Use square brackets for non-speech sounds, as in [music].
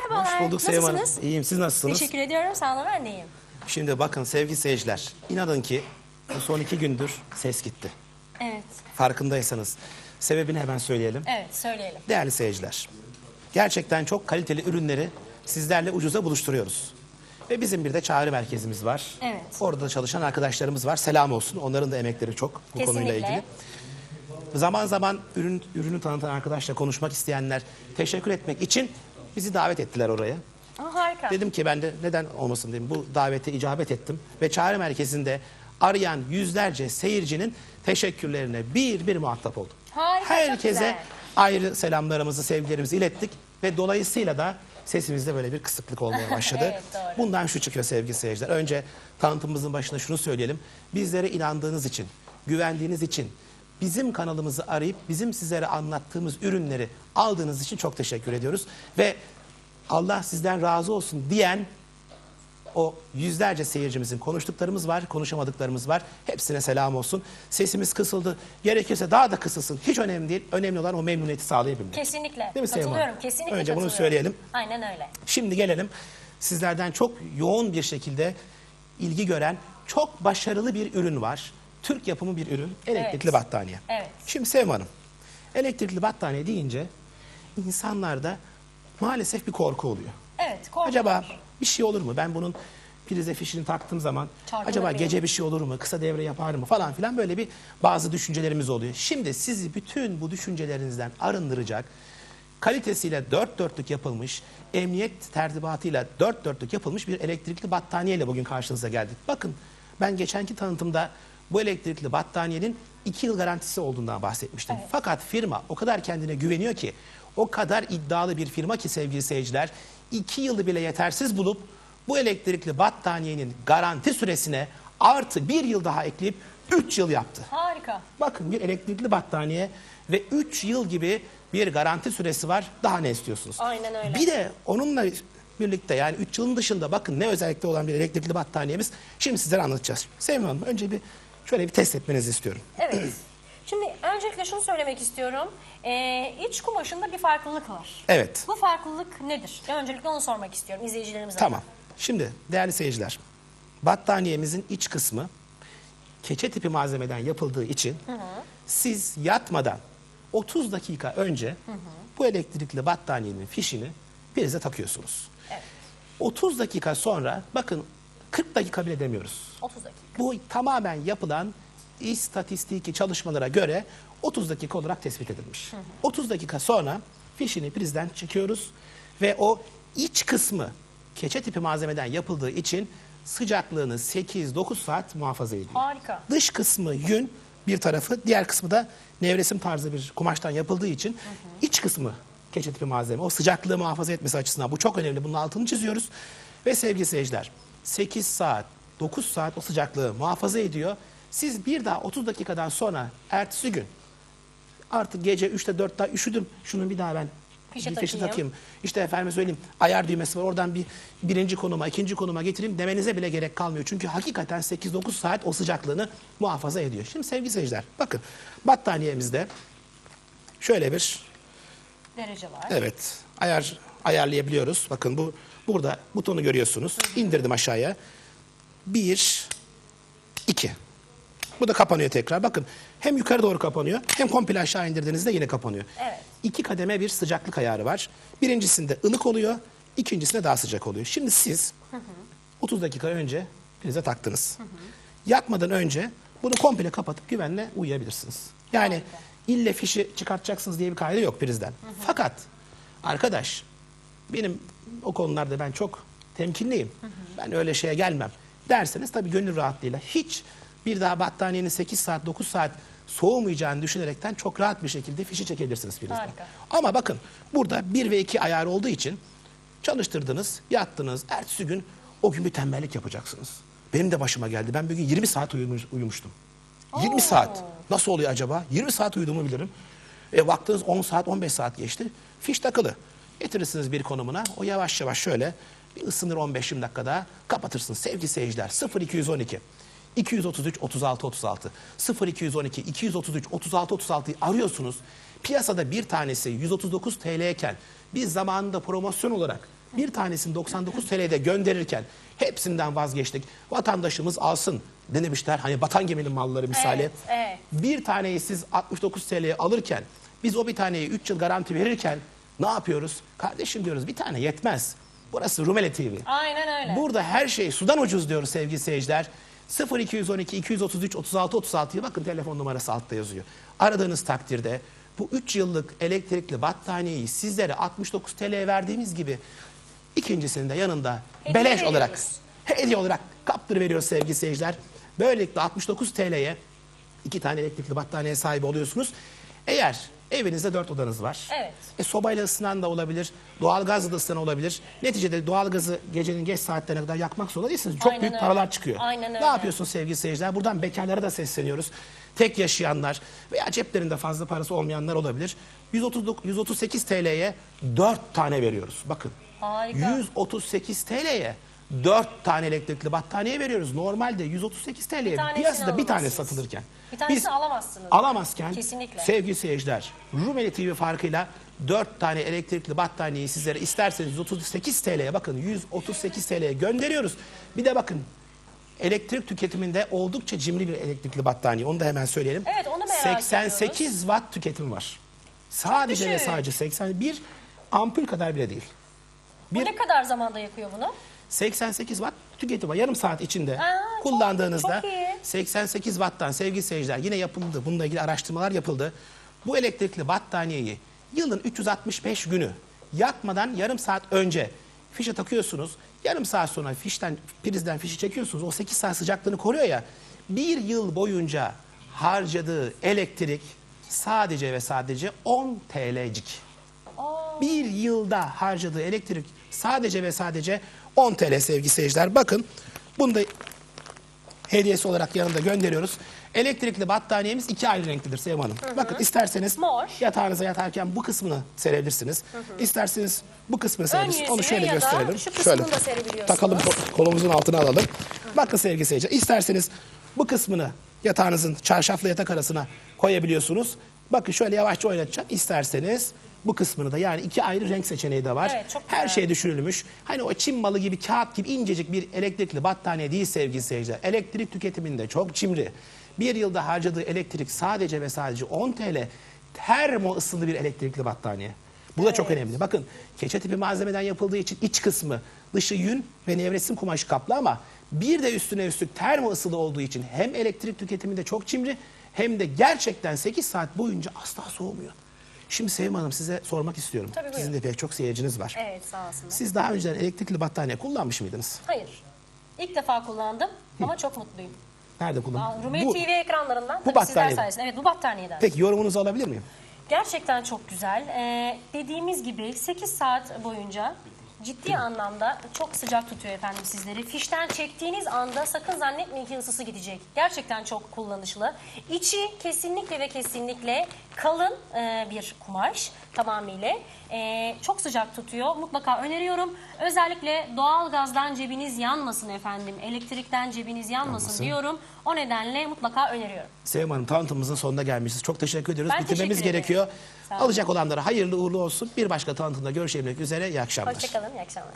Merhabalar. Hoş bulduk Sevim Hanım. Nasılsınız? İyiyim siz nasılsınız? Teşekkür ediyorum. Sağ olun ben de iyiyim. Şimdi bakın sevgili seyirciler. inanın ki bu son iki gündür ses gitti. Evet. Farkındaysanız. Sebebini hemen söyleyelim. Evet söyleyelim. Değerli seyirciler. Gerçekten çok kaliteli ürünleri sizlerle ucuza buluşturuyoruz. Ve bizim bir de çağrı merkezimiz var. Evet. Orada çalışan arkadaşlarımız var. Selam olsun. Onların da emekleri çok bu konuyla Kesinlikle. ilgili. Zaman zaman ürün ürünü tanıtan arkadaşla konuşmak isteyenler teşekkür etmek için bizi davet ettiler oraya. Aa, harika. Dedim ki ben de neden olmasın dedim. Bu davete icabet ettim. Ve çağrı merkezinde arayan yüzlerce seyircinin teşekkürlerine bir bir muhatap oldum. Harika, çok Herkese güzel. ayrı selamlarımızı, sevgilerimizi ilettik. Ve dolayısıyla da sesimizde böyle bir kısıklık olmaya başladı. [laughs] Evet, doğru. Bundan şu çıkıyor sevgili seyirciler. Önce tanıtımımızın başında şunu söyleyelim. Bizlere inandığınız için, güvendiğiniz için, bizim kanalımızı arayıp bizim sizlere anlattığımız ürünleri aldığınız için çok teşekkür ediyoruz. Ve Allah sizden razı olsun diyen o yüzlerce seyircimizin konuştuklarımız var, konuşamadıklarımız var. Hepsine selam olsun. Sesimiz kısıldı. Gerekirse daha da kısılsın. Hiç önemli değil. Önemli olan o memnuniyeti sağlayabilmek. Kesinlikle. Değil mi Sevim Hanım? Katılıyorum. Kesinlikle Önce bunu katılıyorum. söyleyelim. Aynen öyle. Şimdi gelelim sizlerden çok yoğun bir şekilde ilgi gören çok başarılı bir ürün var. Türk yapımı bir ürün. Elektrikli Evet. battaniye. Evet. Şimdi Sevim Hanım, elektrikli battaniye deyince insanlarda maalesef bir korku oluyor. Evet. Korku Acaba bir şey olur mu? Ben bunun prize fişini taktığım zaman Çarpılır acaba mıyım? gece bir şey olur mu? Kısa devre yapar mı? Falan filan böyle bir bazı düşüncelerimiz oluyor. Şimdi sizi bütün bu düşüncelerinizden arındıracak kalitesiyle dört dörtlük yapılmış, emniyet tertibatıyla dört dörtlük yapılmış bir elektrikli battaniyeyle bugün karşınıza geldik. Bakın ben geçenki tanıtımda bu elektrikli battaniyenin iki yıl garantisi olduğundan bahsetmiştim. Fakat firma o kadar kendine güveniyor ki, o kadar iddialı bir firma ki sevgili seyirciler, iki yılı bile yetersiz bulup bu elektrikli battaniyenin garanti süresine artı bir yıl daha ekleyip üç yıl yaptı. Harika. Bakın bir elektrikli battaniye ve 3 yıl gibi bir garanti süresi var. Daha ne istiyorsunuz? Aynen öyle. Bir de onunla birlikte yani 3 yılın dışında bakın ne özellikle olan bir elektrikli battaniyemiz. Şimdi sizlere anlatacağız. Sevim Hanım önce bir şöyle bir test etmenizi istiyorum. Evet. [clears throat] Şimdi öncelikle şunu söylemek istiyorum. Ee, iç kumaşında bir farklılık var. Evet. Bu farklılık nedir? Öncelikle onu sormak istiyorum izleyicilerimize. Tamam. Şimdi değerli seyirciler. Battaniyemizin iç kısmı keçe tipi malzemeden yapıldığı için siz yatmadan 30 dakika önce bu elektrikli battaniyenin fişini prize takıyorsunuz. Evet. 30 dakika sonra bakın 40 dakika bile demiyoruz. 30 dakika. Bu tamamen yapılan istatistiki çalışmalara göre 30 dakika olarak tespit edilmiş. 30 dakika sonra fişini prizden çekiyoruz ve o iç kısmı keçe tipi malzemeden yapıldığı için sıcaklığını 8-9 saat muhafaza ediyor. Harika. Dış kısmı yün bir tarafı, diğer kısmı da nevresim tarzı bir kumaştan yapıldığı için iç kısmı keçe tipi malzeme. O sıcaklığı muhafaza etmesi açısından bu çok önemli. Bunun altını çiziyoruz. Ve sevgili seyirciler 8 saat, 9 saat o sıcaklığı muhafaza ediyor. Siz bir daha 30 dakikadan sonra ertesi gün artık gece 3'te 4'te üşüdüm. Şunun bir daha ben Fişe bir fişi takayım. İşte efendim söyleyeyim ayar düğmesi var. Oradan bir birinci konuma, ikinci konuma getireyim demenize bile gerek kalmıyor. Çünkü hakikaten 8-9 saat o sıcaklığını muhafaza ediyor. Şimdi sevgili seyirciler bakın battaniyemizde şöyle bir Derece var. evet ayar ayarlayabiliyoruz. Bakın bu burada butonu görüyorsunuz. İndirdim aşağıya. Bir, iki. Bu da kapanıyor tekrar. Bakın hem yukarı doğru kapanıyor hem komple aşağı indirdiğinizde yine kapanıyor. Evet. İki kademe bir sıcaklık ayarı var. Birincisinde ılık oluyor, ikincisinde daha sıcak oluyor. Şimdi siz 30 dakika önce prize taktınız. Yatmadan önce bunu komple kapatıp güvenle uyuyabilirsiniz. Yani ille fişi çıkartacaksınız diye bir kaydı yok prizden. Fakat arkadaş benim o konularda ben çok temkinliyim. Ben öyle şeye gelmem derseniz tabii gönül rahatlığıyla hiç bir daha battaniyenin 8 saat 9 saat soğumayacağını düşünerekten çok rahat bir şekilde fişi çekebilirsiniz. Harika. Ama bakın burada 1 ve 2 ayar olduğu için çalıştırdınız, yattınız. Ertesi gün o gün bir tembellik yapacaksınız. Benim de başıma geldi. Ben bugün 20 saat uyumuş, uyumuştum. 20 saat. Nasıl oluyor acaba? 20 saat uyuduğumu bilirim. E, baktınız 10 saat, 15 saat geçti. Fiş takılı. Getirirsiniz bir konumuna. O yavaş yavaş şöyle bir ısınır 15-20 dakikada kapatırsınız. Sevgili seyirciler 0212 233 36 36 0212 233 36 36'yı arıyorsunuz. Piyasada bir tanesi 139 TL iken biz zamanında promosyon olarak Bir tanesini 99 TL'de gönderirken hepsinden vazgeçtik. Vatandaşımız alsın denemişler. Hani batan geminin malları misali. Evet, evet. Bir taneyi siz 69 TL'ye alırken biz o bir taneyi 3 yıl garanti verirken ne yapıyoruz? Kardeşim diyoruz bir tane yetmez. Burası Rumeli TV. Aynen öyle. Burada her şey sudan ucuz diyoruz sevgili seyirciler. 0212 233 36 36'yı bakın telefon numarası altta yazıyor. Aradığınız takdirde bu 3 yıllık elektrikli battaniyeyi sizlere 69 TL verdiğimiz gibi ikincisini de yanında Hediye beleş olarak veriyoruz. hediye olarak kaptırıveriyoruz sevgili seyirciler. Böylelikle 69 TL'ye iki tane elektrikli battaniye sahibi oluyorsunuz. Eğer evinizde dört odanız var. Evet. E, sobayla ısınan da olabilir, doğalgazla da ısınan olabilir. Neticede doğalgazı gecenin geç saatlerine kadar yakmak zorunda değilsiniz. Çok Aynen büyük öyle. paralar çıkıyor. Aynen ne öyle. yapıyorsun sevgili seyirciler? Buradan bekarlara da sesleniyoruz. Tek yaşayanlar veya ceplerinde fazla parası olmayanlar olabilir. 139, 138 TL'ye 4 tane veriyoruz. Bakın. Harika. 138 TL'ye 4 tane elektrikli battaniye veriyoruz. Normalde 138 TL'ye tanesini piyasada bir tane alamazsınız. satılırken. Bir tanesini biz alamazsınız. Alamazken Kesinlikle. sevgili seyirciler Rumeli TV farkıyla 4 tane elektrikli battaniyeyi sizlere isterseniz 138 TL'ye bakın 138 TL'ye gönderiyoruz. Bir de bakın elektrik tüketiminde oldukça cimri bir elektrikli battaniye. Onu da hemen söyleyelim. Evet, onu merak 88 watt tüketim var. Sadece ve sadece 81 ampul kadar bile değil. Bu bir- ne kadar zamanda yakıyor bunu? 88 watt tüketim var. Yarım saat içinde Aa, kullandığınızda çok iyi. 88 watttan sevgili seyirciler yine yapıldı. Bununla ilgili araştırmalar yapıldı. Bu elektrikli battaniyeyi yılın 365 günü yatmadan yarım saat önce fişe takıyorsunuz. Yarım saat sonra fişten prizden fişi çekiyorsunuz. O 8 saat sıcaklığını koruyor ya. Bir yıl boyunca harcadığı elektrik sadece ve sadece 10 TL'cik. Bir yılda harcadığı elektrik sadece ve sadece 10 TL sevgili seyirciler. Bakın bunu da hediyesi olarak yanında gönderiyoruz. Elektrikli battaniyemiz iki ayrı renklidir Sevim Hanım. Bakın isterseniz Mor. yatağınıza yatarken bu kısmını serebilirsiniz. İsterseniz bu kısmını serebilirsiniz. Onu şöyle ya da gösterelim. şu kısmını şöyle da serebiliyorsunuz. takalım ko- kolumuzun altına alalım. Bakın sevgili seyirciler isterseniz bu kısmını yatağınızın çarşafla yatak arasına koyabiliyorsunuz. Bakın şöyle yavaşça oynatacağım. İsterseniz bu kısmını da yani iki ayrı renk seçeneği de var. Evet, çok Her şey düşünülmüş. Hani o Çin malı gibi kağıt gibi incecik bir elektrikli battaniye değil sevgili seyirciler. Elektrik tüketiminde çok cimri. Bir yılda harcadığı elektrik sadece ve sadece 10 TL. Termo ısılı bir elektrikli battaniye. Bu da çok önemli. Bakın keçe tipi malzemeden yapıldığı için iç kısmı dışı yün ve nevresim kumaşı kaplı ama bir de üstüne üstlük termo ısılı olduğu için hem elektrik tüketiminde çok cimri hem de gerçekten 8 saat boyunca asla soğumuyor. Şimdi Sevim Hanım size sormak istiyorum. Tabii, buyurun. Sizin de pek çok seyirciniz var. Evet sağ olsunlar. Siz daha önceden elektrikli battaniye kullanmış mıydınız? Hayır. İlk defa kullandım ama çok mutluyum. Nerede Aa, kullandınız? Rumeli Bu- TV ekranlarından bu tabii sizler sayesinde. Evet bu battaniyeden. Peki yorumunuzu alabilir miyim? Gerçekten çok güzel. Ee, dediğimiz gibi 8 saat boyunca ciddi anlamda çok sıcak tutuyor efendim sizleri. Fişten çektiğiniz anda sakın zannetmeyin ki ısısı gidecek. Gerçekten çok kullanışlı. İçi kesinlikle ve kesinlikle kalın e, bir kumaş tamamıyla. E, çok sıcak tutuyor. Mutlaka öneriyorum. Özellikle doğal gazdan cebiniz yanmasın efendim. Elektrikten cebiniz yanmasın, Yanmasın. diyorum. O nedenle mutlaka öneriyorum. Sevim Hanım tanıtımımızın sonuna gelmişiz. Çok teşekkür ediyoruz. Ben Bitirmemiz teşekkür ederim. gerekiyor. Alacak olanlara hayırlı uğurlu olsun. Bir başka tanıtımda görüşmek üzere. İyi akşamlar. Hoşçakalın. İyi akşamlar.